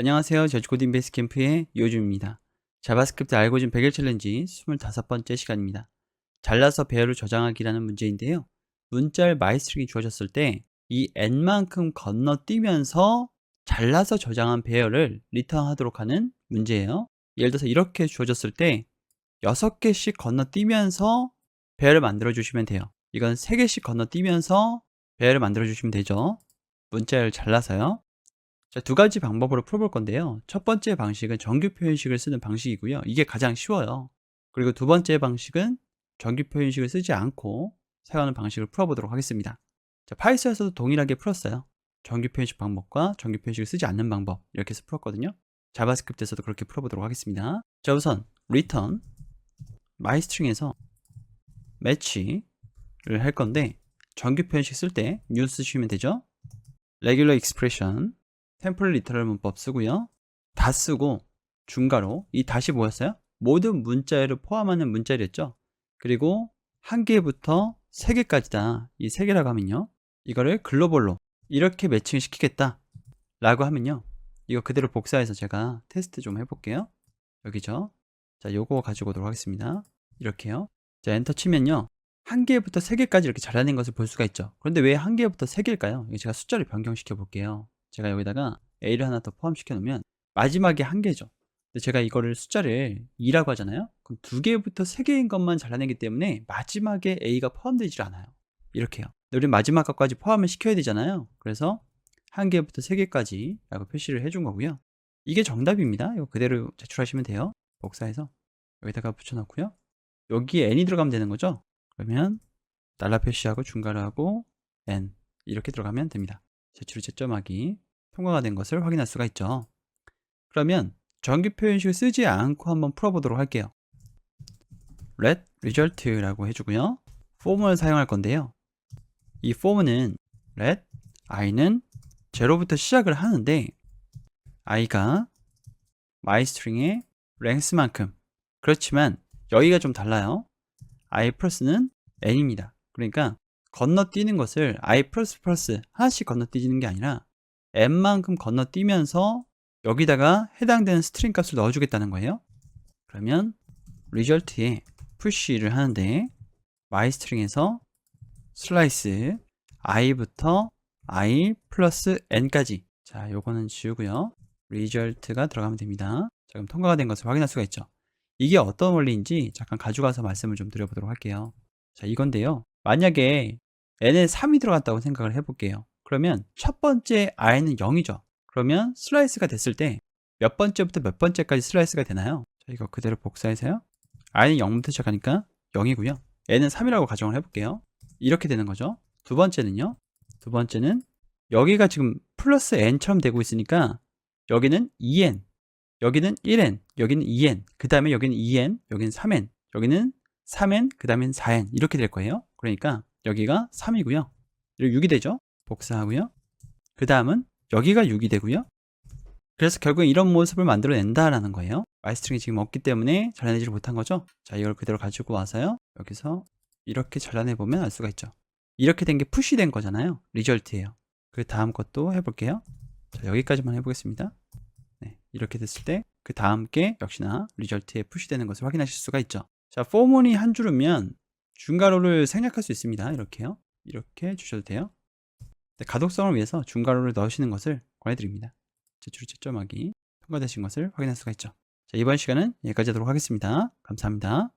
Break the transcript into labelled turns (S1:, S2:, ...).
S1: 안녕하세요. 저지코딩 베이스 캠프의 요즘입니다. 자바스크립트 알고리즘 100일 챌린지 25번째 시간입니다. 잘라서 배열을 저장하기라는 문제인데요. 문자를 마이스트링이 주어졌을 때 이 n만큼 건너뛰면서 잘라서 저장한 배열을 리턴하도록 하는 문제예요. 예를 들어서 이렇게 주어졌을 때 6개씩 건너뛰면서 배열을 만들어 주시면 돼요. 이건 3개씩 건너뛰면서 배열을 만들어 주시면 되죠. 문자를 잘라서요. 자, 두 가지 방법으로 풀어볼 건데요. 첫 번째 방식은 정규 표현식을 쓰는 방식이고요. 이게 가장 쉬워요. 그리고 두 번째 방식은 정규 표현식을 쓰지 않고 사용하는 방식을 풀어보도록 하겠습니다. 자, 파이썬에서도 동일하게 풀었어요. 정규 표현식 방법과 정규 표현식을 쓰지 않는 방법 이렇게 해서 풀었거든요. 자바스크립트에서도 그렇게 풀어보도록 하겠습니다. 자, 우선 return myString에서 match를 할 건데 정규 표현식 쓸 때 new 쓰시면 되죠. regular expression 템플 리터럴 문법 쓰고요. 다 쓰고 중괄호 이 다시 뭐였어요? 모든 문자열을 포함하는 문자열이었죠. 그리고 한 개부터 세 개까지다. 이 세 개라고 하면요. 이거를 글로벌로 이렇게 매칭을 시키겠다. 라고 하면요. 이거 그대로 복사해서 제가 테스트 좀 해볼게요. 여기죠. 자, 요거 가지고 오도록 하겠습니다. 이렇게요. 자, 엔터 치면요. 한 개부터 세 개까지 이렇게 잘라낸 것을 볼 수가 있죠. 그런데 왜 한 개부터 세 개일까요? 제가 숫자를 변경시켜 볼게요. 제가 여기다가 A를 하나 더 포함시켜 놓으면 마지막에 한 개죠. 근데 제가 이거를 숫자를 2라고 하잖아요. 그럼 두 개부터 세 개인 것만 잘라내기 때문에 마지막에 A가 포함되질 않아요. 이렇게요. 우리 마지막 것까지 포함을 시켜야 되잖아요. 그래서 한 개부터 세 개까지 라고 표시를 해준 거고요. 이게 정답입니다. 이거 그대로 제출하시면 돼요. 복사해서 여기다가 붙여놓고요. 여기에 n이 들어가면 되는 거죠. 그러면 달러 표시하고 중괄호하고 n 이렇게 들어가면 됩니다. 제출 채점하기 통과가 된 것을 확인할 수가 있죠. 그러면 정규 표현식을 쓰지 않고 한번 풀어보도록 할게요. let result라고 해주고요. form을 사용할 건데요. 이 form은 let i는 0부터 시작을 하는데 i가 myString의 length만큼 그렇지만 여기가 좀 달라요. i 플러스는 n입니다. 그러니까 건너뛰는 것을 i 하나씩 건너뛰는 게 아니라 n만큼 건너뛰면서 여기다가 해당되는 스트링 값을 넣어주겠다는 거예요. 그러면 result에 push를 하는데 myString에서 슬라이스 i부터 i 플러스 n까지 자 요거는 지우고요. result가 들어가면 됩니다. 자 그럼 통과가 된 것을 확인할 수가 있죠. 이게 어떤 원리인지 잠깐 가져가서 말씀을 좀 드려보도록 할게요. 자 이건데요. 만약에 n에 3이 들어갔다고 생각을 해볼게요. 그러면 첫 번째 i는 0이죠. 그러면 슬라이스가 됐을 때 몇 번째부터 몇 번째까지 슬라이스가 되나요? 자, 이거 그대로 복사해서요. i는 0부터 시작하니까 0이고요. n은 3이라고 가정을 해볼게요. 이렇게 되는 거죠. 두 번째는요. 두 번째는 여기가 지금 플러스 n처럼 되고 있으니까 여기는 2n, 여기는 1n, 여기는 2n, 그 다음에 여기는 2n, 여기는 3n, 여기는 3n, 그 다음엔 4n 이렇게 될 거예요. 그러니까 여기가 3이고요. 그리고 6이 되죠. 복사하고요. 그 다음은 여기가 6이 되고요. 그래서 결국 이런 모습을 만들어낸다라는 거예요. 마이스트링이 지금 없기 때문에 잘라내지를 못한 거죠. 자, 이걸 그대로 가지고 와서요. 여기서 이렇게 잘라내보면 알 수가 있죠. 이렇게 된 게 푸시 된 거잖아요. 리절트예요. 그 다음 것도 해볼게요. 자, 여기까지만 해보겠습니다. 네, 이렇게 됐을 때 그 다음 게 역시나 리절트에 푸시되는 것을 확인하실 수가 있죠. 자, 포문이 한 줄이면 중괄호를 생략할 수 있습니다. 이렇게요. 이렇게 주셔도 돼요. 네, 가독성을 위해서 중괄호를 넣으시는 것을 권해드립니다. 제출 채점하기 통과되신 것을 확인할 수가 있죠. 자, 이번 시간은 여기까지 하도록 하겠습니다. 감사합니다.